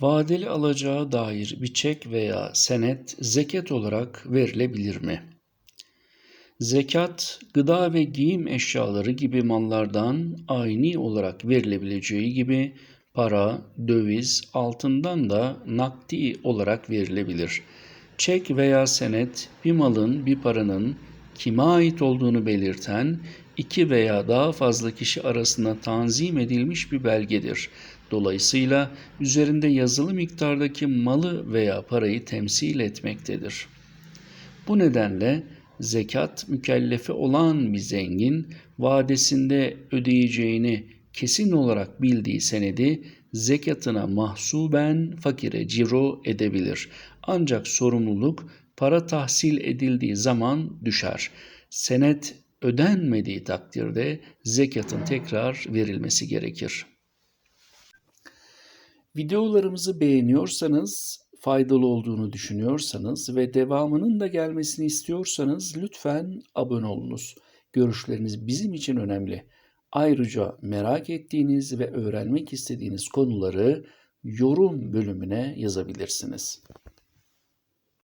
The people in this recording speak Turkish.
Vadeli alacağı dair bir çek veya senet zekat olarak verilebilir mi? Zekat, gıda ve giyim eşyaları gibi mallardan ayni olarak verilebileceği gibi para, döviz, altından da nakdi olarak verilebilir. Çek veya senet bir malın, bir paranın kime ait olduğunu belirten iki veya daha fazla kişi arasında tanzim edilmiş bir belgedir. Dolayısıyla üzerinde yazılı miktardaki malı veya parayı temsil etmektedir. Bu nedenle zekat mükellefi olan bir zengin vadesinde ödeyeceğini kesin olarak bildiği senedi zekatına mahsuben fakire ciro edebilir. Ancak sorumluluk para tahsil edildiği zaman düşer. Senet ödenmediği takdirde zekatın tekrar verilmesi gerekir. Videolarımızı beğeniyorsanız, faydalı olduğunu düşünüyorsanız ve devamının da gelmesini istiyorsanız lütfen abone olunuz. Görüşleriniz bizim için önemli. Ayrıca merak ettiğiniz ve öğrenmek istediğiniz konuları yorum bölümüne yazabilirsiniz.